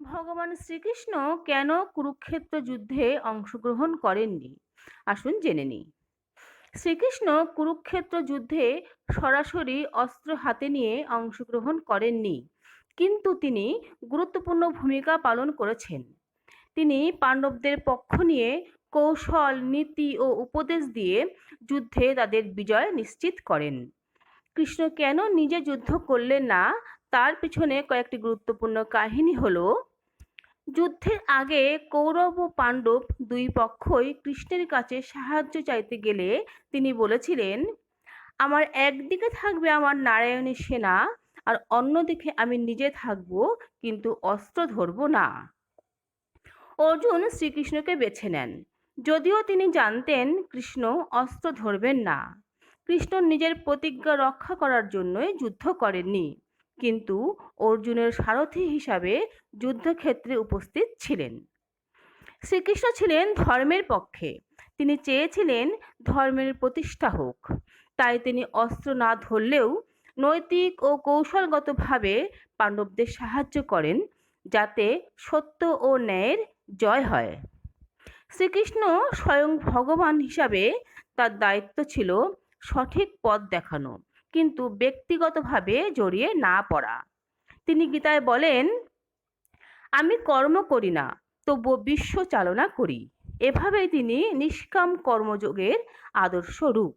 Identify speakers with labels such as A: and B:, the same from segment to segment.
A: ভগবান শ্রীকৃষ্ণ কেন কুরুক্ষেত্র যুদ্ধে অংশগ্রহণ করেননি? আসুন জেনে নিই। শ্রীকৃষ্ণ কুরুক্ষেত্র যুদ্ধে সরাসরি অস্ত্র হাতে নিয়ে অংশগ্রহণ করেননি, কিন্তু তিনি গুরুত্বপূর্ণ ভূমিকা পালন করেছেন। তিনি পাণ্ডবদের পক্ষ নিয়ে কৌশল, নীতি ও উপদেশ দিয়ে যুদ্ধে তাদের বিজয় নিশ্চিত করেন। কৃষ্ণ কেন নিজে যুদ্ধ করলেন না? তার পিছনে কয়েকটি গুরুত্বপূর্ণ কাহিনী হলো যুদ্ধের আগে কৌরব ও পাণ্ডব দুই পক্ষই কৃষ্ণের কাছে সাহায্য চাইতে গেলে তিনি বলেছিলেন, আমার একদিকে থাকবে আমার নারায়ণী সেনা, আর অন্যদিকে আমি নিজে থাকব, কিন্তু অস্ত্র ধরব না। অর্জুন শ্রীকৃষ্ণকে বেছে নেন। যদিও তিনি জানতেন কৃষ্ণ অস্ত্র ধরবেন না। কৃষ্ণ নিজের প্রতিজ্ঞা রক্ষা করার জন্যই যুদ্ধ করেননি। কিন্তু অর্জুনের সারথি হিসাবে যুদ্ধক্ষেত্রে উপস্থিত ছিলেন। শ্রীকৃষ্ণ ছিলেন ধর্মের পক্ষে। তিনি চেয়েছিলেন ধর্মের প্রতিষ্ঠা হোক। তাই তিনি অস্ত্র না ধরলেও নৈতিক ও কৌশলগতভাবে পাণ্ডবদের সাহায্য করেন যাতে সত্য ও ন্যায়ের জয় হয়। শ্রীকৃষ্ণ স্বয়ং ভগবান হিসাবে তার দায়িত্ব ছিল সঠিক পথ দেখানো। কিন্তু ব্যক্তিগতভাবে জড়িয়ে না পড়া। তিনি গীতায় বলেন, আমি কর্ম করি না, তবুও বিশ্ব চালনা করি। এভাবেই তিনি নিষ্কাম কর্মযোগের আদর্শ রূপ।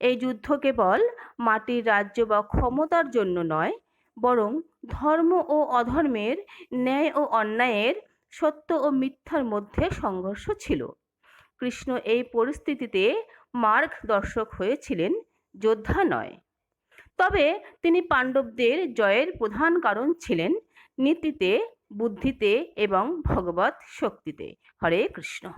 A: এই যুদ্ধ কেবল মাটির রাজ্য বা ক্ষমতার জন্য নয়, বরং ধর্ম ও অধর্মের, ন্যায় ও অন্যায়ের, সত্য ও মিথ্যার মধ্যে সংঘর্ষ ছিল। কৃষ্ণ এই পরিস্থিতিতে মার্গ দর্শক হয়েছিলেন যোদ্ধা নয়। তবে তিনি পাণ্ডবদের জয়ের প্রধান কারণ ছিলেন নীতিতে, বুদ্ধিতে এবং ভগবত শক্তিতে। হরে কৃষ্ণ।